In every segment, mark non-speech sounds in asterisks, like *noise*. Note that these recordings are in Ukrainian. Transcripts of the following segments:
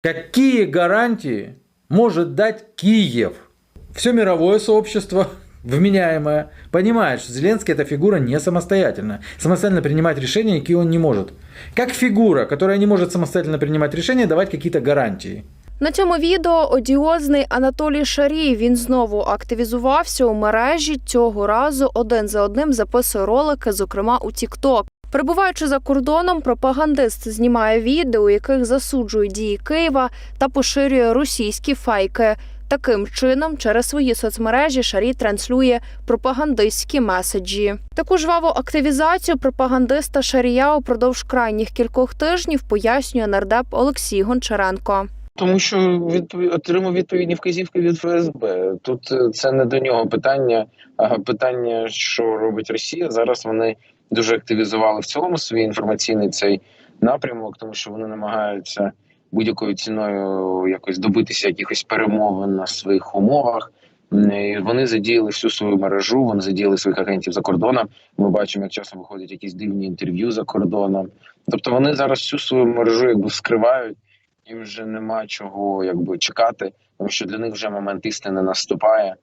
Какие гарантии может дать Киев? Все мировое сообщество *laughs* вменяемое понимает, что Зеленский эта фигура не самостоятельная. Самостоятельно принимать решения Киев он не может. Как фигура, которая не может самостоятельно принимать решения, давать какие-то гарантии. На цьому відео одіозний Анатолій Шарій. Він знову активізувався у мережі. Цього разу один за одним записує ролики, зокрема у TikTok. Перебуваючи за кордоном, пропагандист знімає відео, у яких засуджує дії Києва та поширює російські фейки. Таким чином, через свої соцмережі Шарій транслює пропагандистські меседжі. Таку жваву активізацію пропагандиста Шарія упродовж крайніх кількох тижнів пояснює нардеп Олексій Гончаренко. Тому що відпові... отримав відповідні вказівки від ФСБ. Тут е, це не до нього питання, а питання, що робить Росія. Зараз вони дуже активізували в цілому свій інформаційний цей напрямок, тому що вони намагаються будь-якою ціною якось добитися якихось перемовин на своїх умовах. І Вони задіяли всю свою мережу, вони задіяли своїх агентів за кордоном. Ми бачимо, як часом виходять якісь дивні інтерв'ю за кордоном. Тобто вони зараз всю свою мережу якби вскривають їм вже нема чого якби чекати, тому що для них вже момент істини наступає,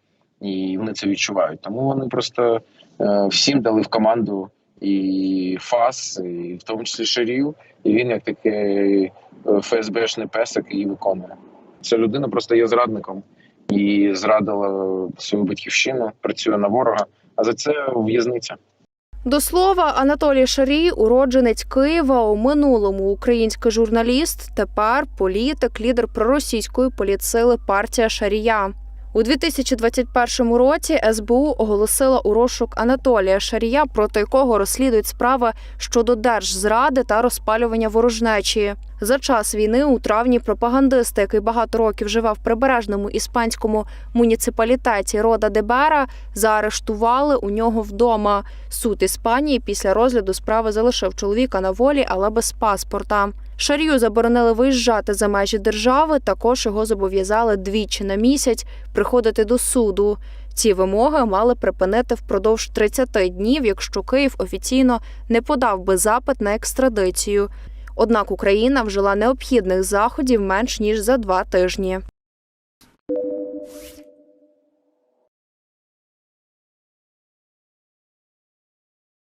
і вони це відчувають. Тому вони просто е, всім дали в команду і ФАС, і в тому числі Шарію, і він як такий е, ФСБшний песик її виконує. Ця людина просто є зрадником і зрадила свою батьківщину, працює на ворога. А за це в'язниця. До слова, Анатолій Шарій, уродженець Києва, у минулому український журналіст, тепер політик, лідер проросійської політсили партія Шарія. У 2021 році СБУ оголосила у розшук Анатолія Шарія, проти якого розслідують справи щодо держзради та розпалювання ворожнечі. За час війни у травні пропагандист, який багато років живе в прибережному іспанському муніципалітеті Рода де Бера, заарештували у нього вдома. Суд Іспанії після розгляду справи залишив чоловіка на волі, але без паспорта. Шарію заборонили виїжджати за межі держави. Також його зобов'язали двічі на місяць приходити до суду. Ці вимоги мали припинити впродовж 30 днів, якщо Київ офіційно не подав би запит на екстрадицію. Однак Україна вжила необхідних заходів менш ніж за два тижні.